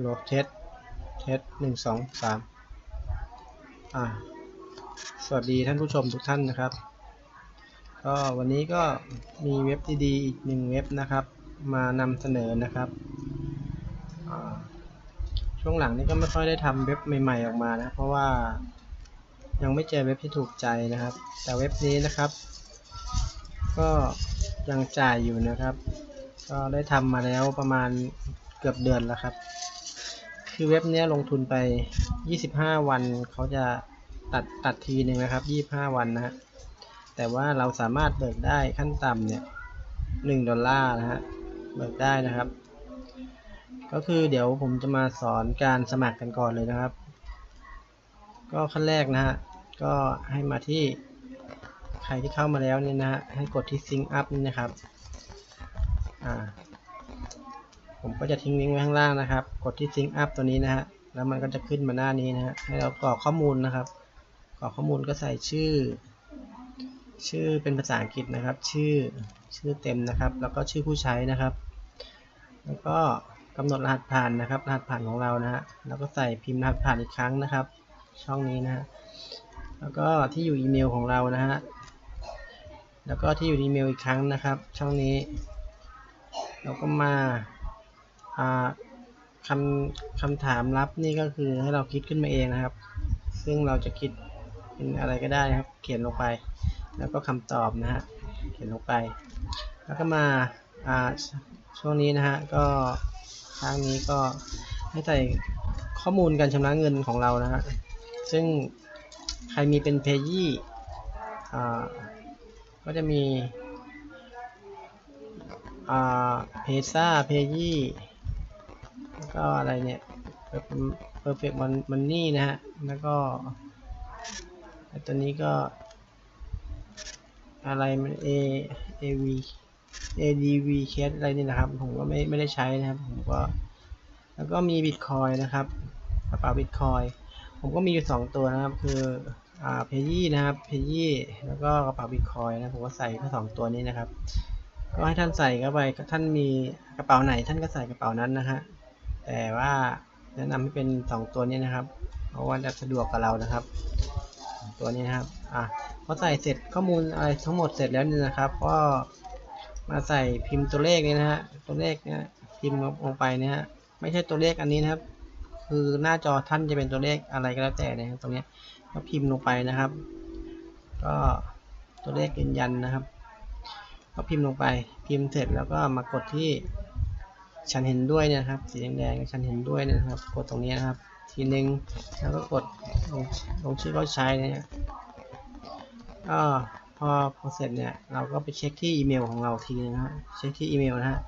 โหลดเทสเทสหนึ่งสองสามอ่าสวัสดีท่านผู้ชมทุกท่านนะครับ ก็วันนี้ก็มีเว็บดีๆอีกหนึ่งเว็บนะครับ มานำเสนอนะครับ ช่วงหลังนี้ก็ไม่ค่อยได้ทำเว็บใหม่ ๆออกมานะ เพราะว่ายังไม่เจอเว็บที่ถูกใจนะครับ แต่เว็บนี้นะครับ ก็ยังจ่ายอยู่นะครับ ก็ได้ทำมาแล้วประมาณเกือบเดือนแล้วครับ คือเว็บเนี้ยลงทุนไป 25 วันเขาจะตัดตัดทีหนึ่งนะครับ 25 วันนะฮะแต่ว่าเราสามารถเบิกได้ขั้นต่ำเนี่ย1ดอลลาร์นะฮะเบิกได้นะครับ ก็คือเดี๋ยวผมจะมาสอนการสมัครกันก่อนเลยนะครับ ก็ขั้นแรกนะฮะก็ให้มาที่ใครที่เข้ามาแล้วเนี่ยนะฮะให้กดที่ Sync Up นี่นะครับอ่า ผมก็จะทิ้งลิงก์ไว้ข้างล่างนะครับ กดที่ Sync Up ตัวนี้นะฮะ แล้วมันก็จะขึ้นมาหน้านี้นะฮะ ให้เรากรอกข้อมูลนะครับ กรอกข้อมูลก็ใส่ชื่อ ชื่อเป็นภาษาอังกฤษนะครับ ชื่อ ชื่อเต็มนะครับ แล้วก็ชื่อผู้ใช้นะครับ แล้วก็กำหนดรหัสผ่านนะครับ รหัสผ่านของเรานะฮะ แล้วก็ใส่พิมพ์รหัสผ่านอีกครั้งนะครับ ช่องนี้นะฮะ แล้วก็ที่อยู่อีเมลของเรานะฮะ แล้วก็ที่อยู่อีเมลอีกครั้งนะครับ ช่องนี้ เราก็มา คำคำถามลับนี่ก็คือให้เราคิดขึ้นมาเองนะครับ ซึ่งเราจะคิดเป็นอะไรก็ได้นะครับ เขียนลงไป แล้วก็คำตอบนะฮะเขียนลงไป แล้วก็มาช่วงนี้นะฮะก็ทางนี้ก็ให้ใส่ข้อมูลการชำระเงินของเรานะฮะซึ่งใครมีเป็นเพย์ยี่ก็จะมีเพซ่าเพย์ยี่ ก็อะไรเนี่ยเพอร์เฟกต์มันมันนี่นะฮะ แล้วก็ตัวนี้ก็ อะไรมันเอเอวี ADV เคสอะไรนี่นะครับ ผมก็ไม่ไม่ได้ใช้นะครับ ผมก็ แล้วก็มีบิตคอยนะครับกระเป๋าบิตคอยผมก็มีอยู่ 2 ตัวนะครับ คืออ่าเพยี่นะครับเพยี่แล้วก็กระเป๋าบิตคอยนะผมก็ใส่แค่สองตัวนี้นะครับ ก็ให้ท่านใส่เข้าไปท่านมีกระเป๋าไหนท่านก็ใส่กระเป๋านั้นนะฮะ แต่ว่าแนะนำให้เป็น 2 ตัวนี้นะครับ เพราะว่าจะสะดวกกับเรานะครับ ตัวนี้นะครับอะพอใส่เสร็จข้อมูลอะไรทั้งหมดเสร็จแล้วนี่นะครับ ก็มาใส่พิมพ์ตัวเลขนี่นะฮะตัวเลขเนี่ยพิมพ์ลงไปเนี่ยฮะไม่ใช่ตัวเลขอันนี้นะครับ คือหน้าจอท่านจะเป็นตัวเลขอะไรก็แล้วแต่นะครับตรงนี้ก็พิมพ์ลงไปนะครับ ก็ตัวเลขยืนยันนะครับ ก็พิมพ์ลงไปพิมพ์เสร็จแล้วก็มากดที่ ฉันเห็นด้วยนะครับ สีแดงๆฉันเห็นด้วยนะครับ กดตรงนี้นะครับ ทีหนึ่งแล้วก็กดลงลงชื่อเขาใช้เนี่ยก็พอพอเสร็จเนี่ยเราก็ไปเช็คที่อีเมลของเราทีนึงนะฮะเช็คที่อีเมลนะฮะ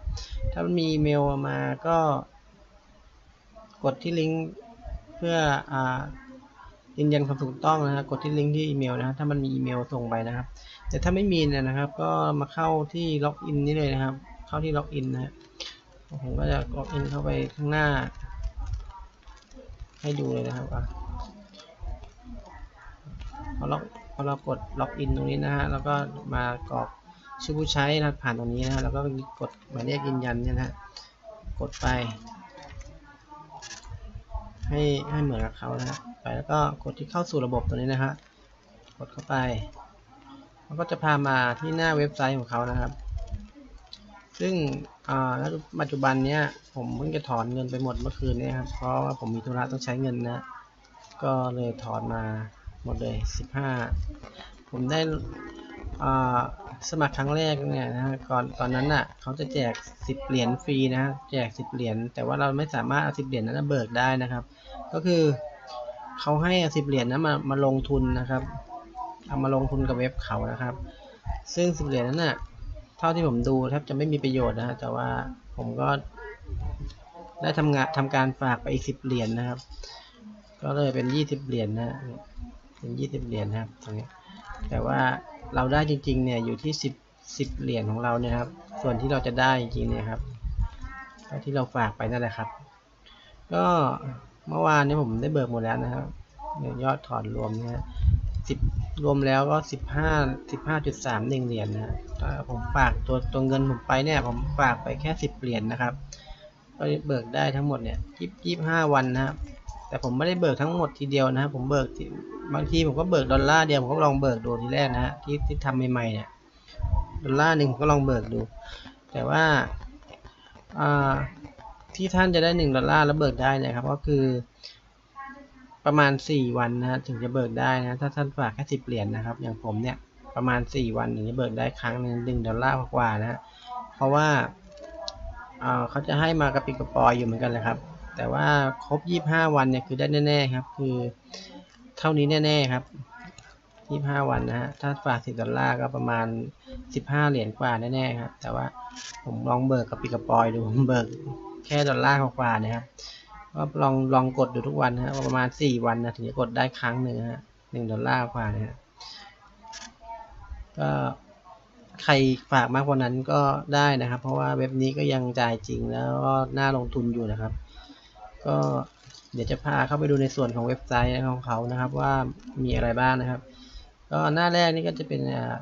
ถ้ามันมีอีเมลมาก็ กดที่ลิงก์เพื่ออ่ายืนยันความถูกต้องนะฮะกดที่ลิงก์ที่อีเมลนะฮะถ้ามันมีอีเมลส่งไปนะครับ แต่ถ้าไม่มีเนี่ยนะครับ ก็มาเข้าที่ล็อกอินนี่เลยนะครับ เข้าที่ล็อกอินนะฮะ ผมก็จะล็อกอินเข้าไปข้างหน้า ให้ดูเลยนะครับพอล็อกพอเรากดล็อกอินตรงนี้นะฮะแล้วก็มากรอกชื่อผู้ใช้รหัสผ่านตรงนี้นะฮะแล้วก็กดหมายเลขยืนยันเนี่ยนะฮะกดไป ให้ให้เหมือนกับเขานะฮะไปแล้วก็กดที่เข้าสู่ระบบตัวนี้นะฮะกดเข้าไปมันก็จะพามาที่หน้าเว็บไซต์ของเขานะครับ ซึ่งปัจจุบันเนี้ยผมเพิ่งจะถอนเงินไปหมดเมื่อคืนนี้ครับ เพราะว่าผมมีธุระต้องใช้เงินนะ ก็เลยถอนมาหมดเลย15ผมได้สมัครครั้งแรกเนี่ยนะก่อนตอนนั้นน่ะเขาจะแจก10เหรียญฟรีนะแจก10เหรียญแต่ว่าเราไม่สามารถเอา10เหรียญนั้นเบิกได้นะครับ ก็คือเขาให้เอา10เหรียญนั้นมามาลงทุนนะครับ เอามาลงทุนกับเว็บเขานะครับ ซึ่ง10เหรียญนั้นน่ะ เท่าที่ผมดูแทบจะไม่มีประโยชน์นะแต่ว่าผมก็ได้ทำงานทำการฝากไปอีก10เหรียญนะครับ ก็เลยเป็น20เหรียญนะเป็น20เหรียญนะครับตรงนี้แต่ว่าเราได้จริงๆเนี่ยอยู่ที่10 10เหรียญของเราเนี่ยครับ ส่วนที่เราจะได้จริงๆเนี่ยครับที่เราฝากไปนั่นแหละครับ ก็เมื่อวานนี้ผมได้เบิกหมดแล้วนะครับยอดถอนรวมเนี่ย สิบรวมแล้วก็สิบห้าสิบห้าจุดสามหนึ่งเหรียญนะผมฝากตัวตัวเงินผมไปเนี่ยผมฝากไปแค่สิบเหรียญนะครับ ก็เบิกได้ทั้งหมดเนี่ยยี่ยี่ห้าวันนะครับแต่ผมไม่ได้เบิกทั้งหมดทีเดียวนะครับผมเบิกบางทีผมก็เบิกดอลลาร์เดียวผมก็ลองเบิกดูทีแรกนะฮะที่ที่ทำใหม่ๆเนี่ยดอลลาร์หนึ่งผมก็ลองเบิกดู แต่ว่าที่ท่านจะได้หนึ่งดอลลาร์แล้วเบิกได้นะครับ ก็คือ ประมาณ 4 วันนะฮะถึงจะเบิกได้นะ ถ้าท่านฝากแค่สิบเหรียญนะครับ อย่างผมเนี่ยประมาณ 4 วันถึงจะเบิกได้ครั้งหนึ่งหนึ่งดอลลาร์กว่านะเพราะว่าอ่าเขาจะให้มากระปิกระปอยอยู่เหมือนกันเลยครับ แต่ว่าครบ 25 วันเนี่ยคือได้แน่ๆครับคือเท่านี้แน่ๆครับ25 วันนะฮะ ถ้าฝาก 10 ดอลลาร์ก็ประมาณ 15 เหรียญกว่าแน่ๆครับ แต่ว่าผมลองเบิกกับปิกระปอยดู เบิกแค่ดอลลาร์กว่านะครับ ก็ลองลองกดดูทุกวันนะฮะประมาณ4วันนะถึงจะกดได้ครั้งหนึ่งฮะหนึ่งดอลลาร์กว่านะฮะก็ใครฝากมากกว่านั้นก็ได้นะครับ เพราะว่าเว็บนี้ก็ยังจ่ายจริงแล้วก็น่าลงทุนอยู่นะครับ ก็เดี๋ยวจะพาเข้าไปดูในส่วนของเว็บไซต์ของเขานะครับ ว่ามีอะไรบ้างนะครับ ก็หน้าแรกนี่ก็จะเป็นอ่า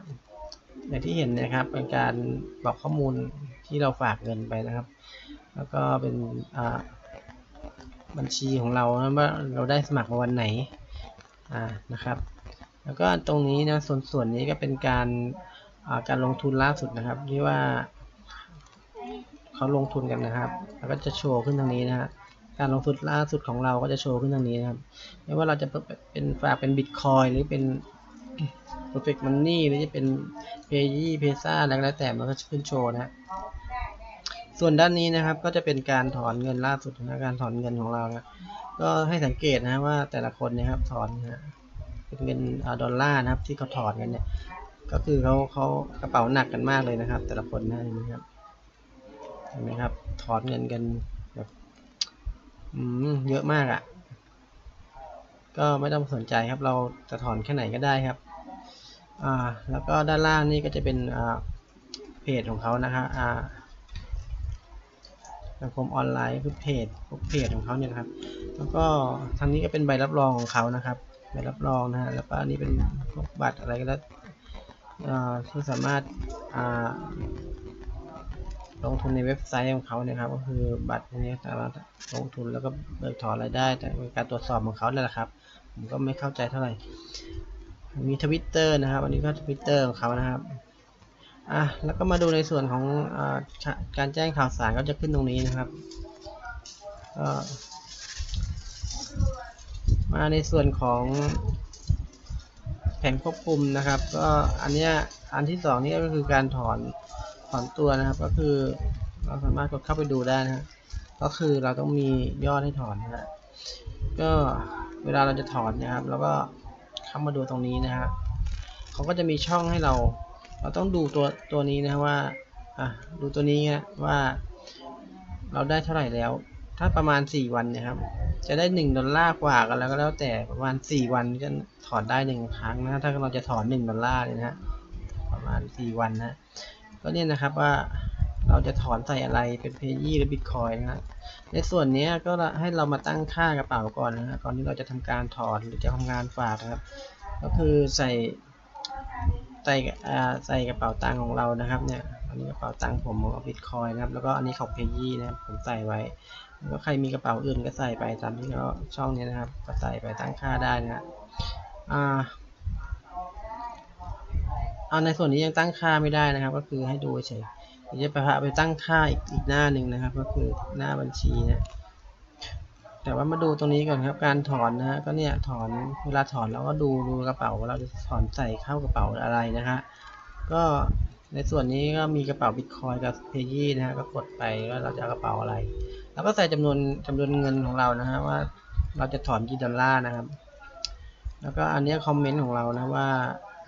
อย่างที่เห็นนะครับ เป็นการบอกข้อมูลที่เราฝากเงินไปนะครับ แล้วก็เป็นอ่า บัญชีของเราว่าเราได้สมัครมาวันไหนอ่านะครับ แล้วก็ตรงนี้นะส่วนส่วนนี้ก็เป็นการาการลงทุนล่าสุดนะครับที่ว่าเขาลงทุนกันนะครับ แล้วก็จะโชว์ขึ้นทางนี้นะฮะการลงทุนล่าสุดของเราก็จะโชว์ขึ้นทางนี้นะครับไม่ว่าเราจะเป็นฝากเป็นบิตคอยหรือเป็น perfect money หรือจะเป็น payy pesa อะไรก็แล้วแต่มันก็จะขึ้นโชว์นะฮะ ส่วนด้านนี้นะครับก็จะเป็นการถอนเงินล่าสุดนะการถอนเงินของเรานะก็ให้สังเกตนะว่าแต่ละคนนะครับถอนนะเป็นเงินดอลลาร์นะครับ ที่เขาถอนกันเนี่ย ก็คือเขาเขากระเป๋าหนักกันมากเลยนะครับ แต่ละคนนะเห็นไหมครับเห็นไหมครับ ถอนเงินกันแบบอืมเยอะมากอะ่ะ ก็ไม่ต้องสนใจครับ เราจะถอนแค่ไหนก็ได้ครับ อ่า แล้วก็ด้านล่างนี่ก็จะเป็นอ่าเพจของเขานะครับอ่า สังคมออนไลน์คือเพจพวกเพจของเขาเนี่ยนะครับ แล้วก็ทางนี้ก็เป็นใบรับรองของเขานะครับ ใบรับรองนะฮะ แล้วก็อันนี้เป็นพวกบัตรอะไรก็แล้วที่สามารถลงทุนในเว็บไซต์ของเขาเนี่ยครับ ก็คือบัตรนี้สามารถลงทุนแล้วก็เบิกถอนรายได้แต่การตรวจสอบของเขาเนี่ยแหละครับ ผมก็ไม่เข้าใจเท่าไหร่ มีทวิตเตอร์นะครับ อันนี้ก็ทวิตเตอร์ของเขานะครับ อะแล้วก็มาดูในส่วนของอการแจ้งข่าวสารก็จะขึ้นตรงนี้นะครับก็มาในส่วนของแผนควบคุมนะครับ ก็อันเนี้ยอันที่สองนี่ก็คือการถอนถอนตัวนะครับ ก็คือเราสามารถกดเข้าไปดูได้นะก็คือเราต้องมียอดให้ถอนนะก็เวลาเราจะถอนนะครับ เราก็เข้ามาดูตรงนี้นะฮะเขาก็จะมีช่องให้เรา เราต้องดูตัวตัวนี้นะว่าอะดูตัวนี้ว่า เราได้เท่าไหร่แล้ว ถ้าประมาณ 4 วันนะครับ จะได้ 1 ดอลลาร์กว่ากันแล้วก็แล้วแต่ประมาณ 4 วันก็ถอนได้ 1 ครั้งนะ ถ้าเราจะถอน 1 ดอลลาร์เลยนะประมาณ 4 วันนะ ก็เนี่ยนะครับว่าเราจะถอนใส่อะไรเป็นเพยี่หรือบิตคอยนะในส่วนนี้ก็ให้เรามาตั้งค่ากระเป๋าก่อนนะก่อนที่เราจะทำการถอนหรือจะทำงานฝากนะครับ ก็คือใส่ ใส่ใส่กระเป๋าตังค์ของเรานะครับเนี่ยอันนี้กระเป๋าตังค์ผมของบิตคอยนะครับ แล้วก็อันนี้ของเพยี่นะครับ ผมใส่ไว้ แล้วใครมีกระเป๋าอื่นก็ใส่ไปตามที่เขาช่องนี้นะครับ ก็ใส่ไปตั้งค่าได้นะอ่าเอาในส่วนนี้ยังตั้งค่าไม่ได้นะครับ ก็คือให้ดูเฉยเดี๋ยวจะไปพาไปตั้งค่าอีกอีกหน้าหนึ่งนะครับ ก็คือหน้าบัญชีนะ แต่ว่ามาดูตรงนี้ก่อนครับ การถอนนะฮะก็เนี่ยถอนเวลาถอนเราก็ดูดูกระเป๋าเราจะถอนใส่เข้ากระเป๋าอะไรนะฮะก็ในส่วนนี้ก็มีกระเป๋าบิตคอยกับเพยี่นะฮะก็กดไปว่าเราจะกระเป๋าอะไร แล้วก็ใส่จำนวนจำนวนเงินของเรานะฮะว่าเราจะถอนกี่ดอลลาร์นะครับ แล้วก็อันนี้คอมเมนต์ของเรานะว่า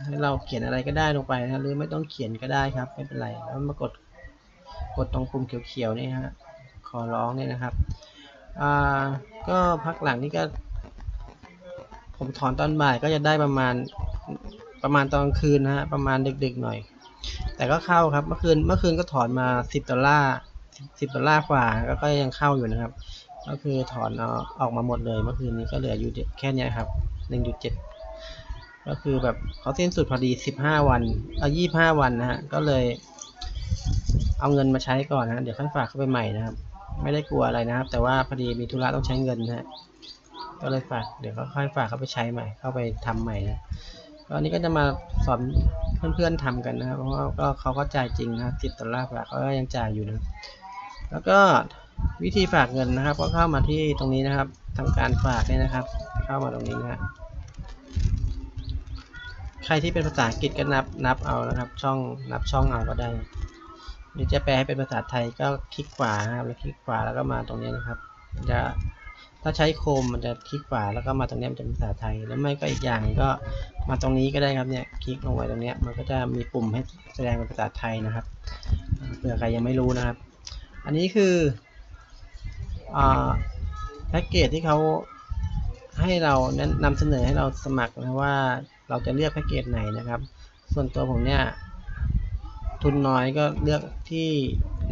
ให้เราเขียนอะไรก็ได้ลงไปนะหรือไม่ต้องเขียนก็ได้ครับไม่เป็นไรแล้วมากดกดตรงปุ่มเขียวๆนี่ฮะขอร้องเนี่ยนะครับ อ่าก็พักหลังนี่ก็ ผมถอนตอนบ่ายก็จะได้ประมาณประมาณตอนกลางคืนนะฮะประมาณดึกๆหน่อย แต่ก็เข้าครับเมื่อคืนเมื่อคืนก็ถอนมา10ดอลลาร์10ดอลลาร์กว่าก็ยังเข้าอยู่นะครับ ก็คือถอนออกมาหมดเลย เมื่อคืนนี้ก็เหลืออยู่แค่นี้ครับ1.7ก็คือแบบเขาสิ้นสุดพอดี15วันเอา25วันนะฮะก็เลย เอาเงินมาใช้ก่อนนะเดี๋ยวค่อยฝากเข้าไปใหม่นะครับ ไม่ได้กลัวอะไรนะครับ แต่ว่าพอดีมีธุระต้องใช้เงินนะฮะก็เลยฝากเดี๋ยวก็ค่อยฝากเขาไปใช้ใหม่ เข้าไปทำใหม่นะตอนนี้ก็จะมาสอนเพื่อนๆทำกันนะครับ เพราะว่าก็เขาก็จ่ายจริงนะสิบดอลลาร์ฝากเขาก็ยังจ่ายอยู่นะ แล้วก็วิธีฝากเงินนะครับ ก็เข้ามาที่ตรงนี้นะครับทำการฝากเนี่ยนะครับ เข้ามาตรงนี้นะฮะใครที่เป็นภาษาอังกฤษก็นับนับเอานะครับ ช่องนับช่องเอาก็ได้ หรือจะแปลให้เป็นภาษาไทยก็คลิกขวาครับแล้วคลิกขวาแล้วก็มาตรงนี้นะครับจะถ้าใช้โคมมันจะคลิกขวาแล้วก็มาตรงนี้มันจะเป็นภาษาไทย แล้วไม่ก็อีกอย่างก็มาตรงนี้ก็ได้ครับเนี่ยคลิกลงไปตรงนี้มันก็จะมีปุ่มให้แสดงเป็นภาษาไทยนะครับเผื่อใครยังไม่รู้นะครับ อันนี้คือแพ็กเกจที่เขาให้เรานำเสนอให้เราสมัครนะว่าเราจะเลือกแพ็กเกจไหนนะครับ ส่วนตัวผมเนี่ย ทุนน้อยก็เลือกที่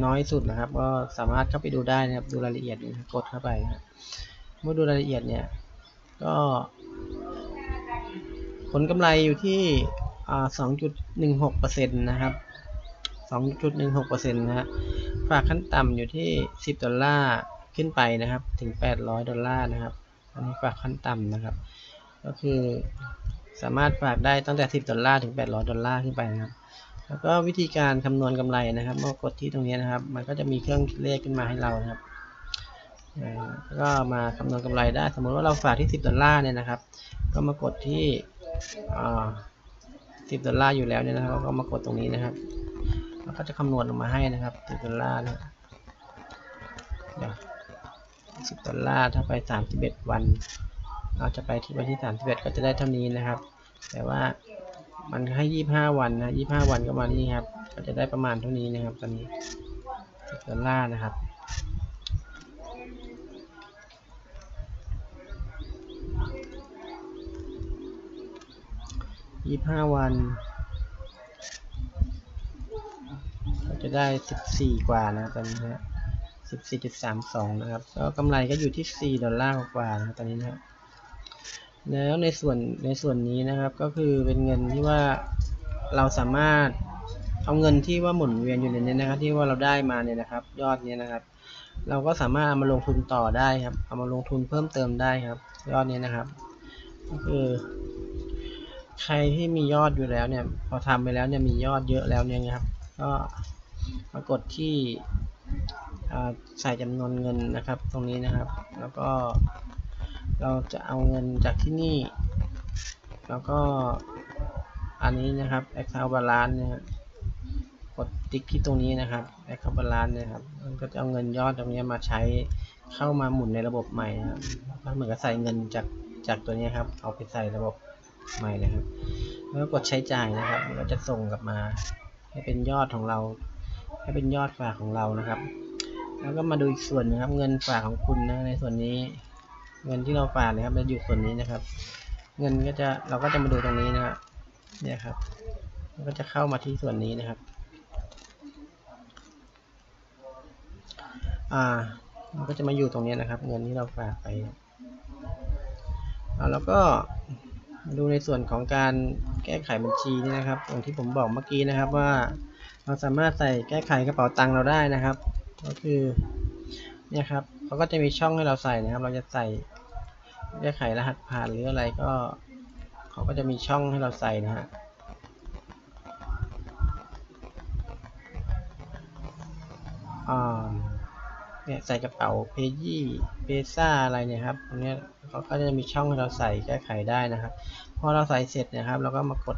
น้อยสุดนะครับ ก็สามารถเข้าไปดูได้นะครับ ดูรายละเอียดนะกดเข้าไปนะเมื่อดูรายละเอียดเนี่ย ก็ ผลกำไรอยู่ที่2.16%นะครับ 2.16%นะฮะ ฝากขั้นต่ำอยู่ที่ 10 ดอลลาร์ขึ้นไปนะครับ ถึง 800 ดอลลาร์นะครับ อันนี้ฝากขั้นต่ำนะครับ ก็คือสามารถฝากได้ตั้งแต่ 10 ดอลลาร์ถึง 800 ดอลลาร์ขึ้นไปนะครับ แล้วก็วิธีการคำนวณกำไรนะครับเมื่อกดที่ตรงนี้นะครับ มันก็จะมีเครื่องคิดเลขขึ้นมาให้เรานะครับแล้วก็มาคำนวณกำไรได้ สมมติว่าเราฝากที่ 10 ดอลลาร์เนี่ยนะครับ ก็มากดที่10 ดอลลาร์อยู่แล้วเนี่ยนะครับก็มากดตรงนี้นะครับแล้วก็จะคำนวณออกมาให้นะครับ10ดอลลาร์นะเดี๋ยว10ดอลลาร์ถ้าไป 31 วัน เราจะไปที่วันที่ 31 ก็จะได้เท่านี้นะครับ แต่ว่า มันให้25วันนะ25วันก็มานี่ครับ ก็จะได้ประมาณเท่านี้นะครับตอนนี้ดอลลาร์นะครับยี่ห้าวันก็จะได้สิบสี่กว่านะตอนนี้ฮะสิบสี่จุดสามสองนะครับแล้วกำไรก็อยู่ที่สี่ดอลลาร์กว่านะตอนนี้นะ แล้วในส่วนในส่วนนี้นะครับก็คือเป็นเงินที่ว่าเราสามารถเอาเงินที่ว่าหมุนเวียนอยู่ในนี้นะครับ ที่ว่าเราได้มาเนี่ยนะครับ ยอดนี้นะครับ เราก็สามารถเอามาลงทุนต่อได้ครับ เอามาลงทุนเพิ่มเติมได้ครับ ยอดนี้นะครับ ก็คือ ใครที่มียอดอยู่แล้วเนี่ย พอทำไปแล้วเนี่ยมียอดเยอะแล้วเนี่ยครับ ก็มากดที่ใส่จำนวนเงินนะครับ ตรงนี้นะครับ แล้วก็ เราจะเอาเงินจากที่นี่ แล้วก็อันนี้นะครับ account balance เนี่ยกดติ๊กที่ตรงนี้นะครับ account balance นี่ยครับมันก็จะเอาเงินยอดตรงนี้มาใช้เข้ามาหมุนในระบบใหม่นะครับเหมือนกับใส่เงินจากจากตัวนี้ครับ เอาไปใส่ระบบใหม่นะครับ แล้วกดใช้จ่ายนะครับ มันก็จะส่งกลับมา ให้เป็นยอดของเรา ให้เป็นยอดฝากของเรานะครับ แล้วก็มาดูอีกส่วนนะครับ เงินฝากของคุณนะในส่วนนี้ เงินที่เราฝากนะครับจะอยู่ส่วนนี้นะครับ เงินก็จะเราก็จะมาดูตรงนี้นะครับเนี่ยครับก็จะเข้ามาที่ส่วนนี้นะครับอ่ามันก็จะมาอยู่ตรงนี้นะครับ เงินที่เราฝากไปแล้วก็ดูในส่วนของการแก้ไขบัญชีนี่นะครับอย่างที่ผมบอกเมื่อกี้นะครับว่าเราสามารถใส่แก้ไขกระเป๋าตังค์เราได้นะครับ ก็คือเนี่ยครับ เขาก็จะมีช่องให้เราใส่นะครับ เราจะใส่แก้ไขรหัสผ่านหรืออะไรก็ เขาก็จะมีช่องให้เราใส่นะฮะเนี่ยใส่กระเป๋าเพยี่เปซ่าอะไรเนี่ยครับตรงนี้เขาก็จะมีช่องให้เราใส่แก้ไขได้นะครับพอเราใส่เสร็จนะครับ เราก็มากด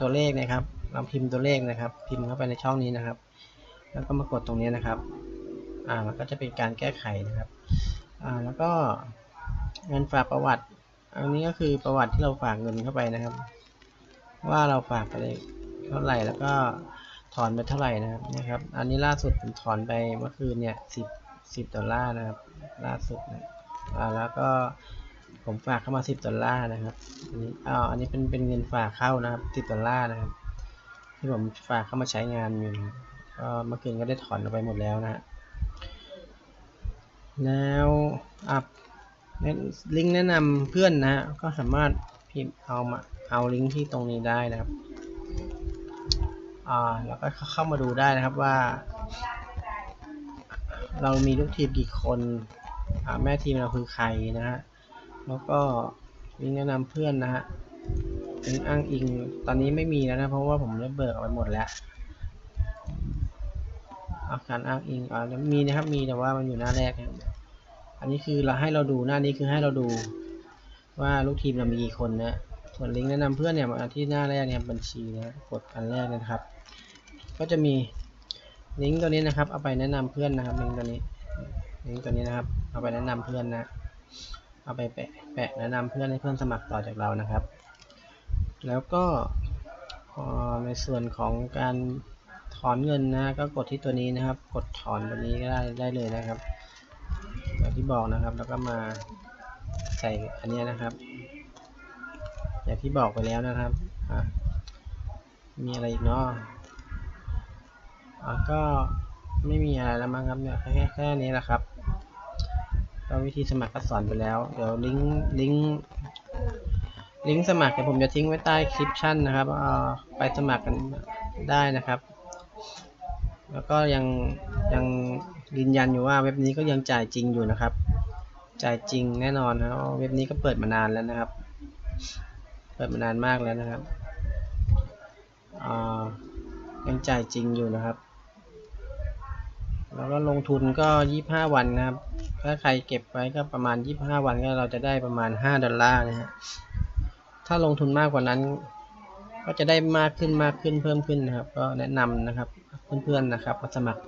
ตัวเลขนะครับ เราพิมพ์ตัวเลขนะครับ พิมพ์เข้าไปในช่องนี้นะครับ แล้วก็มากดตรงนี้นะครับ อ่ามันก็จะเป็นการแก้ไขนะครับอ่าแล้วก็เงินฝากประวัติ อันนี้ก็คือประวัติที่เราฝากเงินเข้าไปนะครับ ว่าเราฝากไปเท่าไหร่แล้วก็ถอนไปเท่าไหร่นะครับนะครับ อันนี้ล่าสุดผมถอนไปเมื่อคืนเนี่ยสิบสิบดอลลาร์นะครับ ล่าสุดนะอ่าแล้วก็ผมฝากเข้ามาสิบดอลลาร์นะครับอันนี้อ้าวอันนี้เป็นเป็นเงินฝากเข้านะครับสิบดอลลาร์นะครับ ที่ผมฝากเข้ามาใช้งานอยู่ก็เมื่อคืนก็ได้ถอนออกไปหมดแล้วนะ แล้วอัพลิงก์แนะนำเพื่อนนะก็สามารถพิมพ์เอามาเอาลิงก์ที่ตรงนี้ได้นะครับอ่าแล้วก็เข้ามาดูได้นะครับว่า เรามีลูกทีมกี่คนอาแม่ทีมเราคือใครนะฮะแล้วก็ลิงก์แนะนำเพื่อนนะฮะลิงก์อ้างอิงตอนนี้ไม่มีแล้วนะเพราะว่าผมได้เบิกเอาไปหมดแล้วอาการอ้างอิงอ่ามีนะครับมีแต่ว่ามันอยู่หน้าแรกนะ อันนี้คือเราให้เราดูหน้านี้คือให้เราดูว่าลูกทีมเรามีกี่คนนะ ส่วนลิงก์แนะนำเพื่อนเนี่ยมาที่หน้าแรกเนี่ยบัญชีนะกดอันแรกนะครับ ก็จะมีลิงก์ตัวนี้นะครับ เอาไปแนะนำเพื่อนนะครับลิงก์ตัวนี้ลิงก์ตัวนี้นะครับ เอาไปแนะนำเพื่อนนะ เอาไปแปะแปะแนะนำเพื่อนให้เพื่อนสมัครต่อจากเรานะครับ แล้วก็ในส่วนของการถอนเงินนะก็กดที่ตัวนี้นะครับ กดถอนตัวนี้ก็ได้ได้เลยนะครับ ที่บอกนะครับ แล้วก็มาใส่อันนี้นะครับ อย่างที่บอกไปแล้วนะครับมีอะไรอีกเนาะก็ไม่มีอะไรแล้วมั้งครับเนี่ยแค่แค่นี้แหละครับก็วิธีสมัครก็สอนไปแล้ว เดี๋ยวลิงก์ลิงก์ลิงก์สมัครเดี๋ยวผมจะทิ้งไว้ใต้คลิปชั่นนะครับไปสมัครกันได้นะครับ แล้วก็ยังยัง ยืนยันอยู่ว่าเว็บนี้ก็ยังจ่ายจริงอยู่นะครับ จ่ายจริงแน่นอนนะเว็บนี้ก็เปิดมานานแล้วนะครับ เปิดมานานมากแล้วนะครับยังจ่ายจริงอยู่นะครับ แล้วก็ลงทุนก็ 25 วันนะครับ ถ้าใครเก็บไว้ก็ประมาณ 25 วันก็เราจะได้ประมาณ 5 ดอลลาร์นะฮะ ถ้าลงทุนมากกว่านั้น ก็จะได้มากขึ้นมากขึ้นเพิ่มขึ้นนะครับ ก็แนะนำนะครับเพื่อนๆนะครับมาสมัคร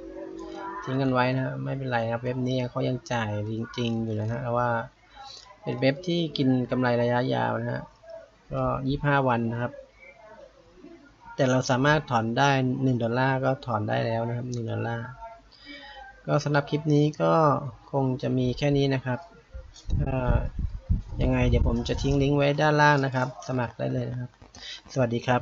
ทิ้งกันไว้นะไม่เป็นไรครับเว็บนี้เขายังจ่ายจริง ๆ อยู่นะฮะว่าเป็นเว็บที่กินกำไรระยะยาวนะฮะก็25วันนะครับ แต่เราสามารถถอนได้1ดอลลาร์ก็ถอนได้แล้วนะครับ1ดอลลาร์ก็สำหรับคลิปนี้ก็คงจะมีแค่นี้นะครับถ้ายังไงเดี๋ยวผมจะทิ้งลิงก์ไว้ด้านล่างนะครับ สมัครได้เลยนะครับ สวัสดีครับ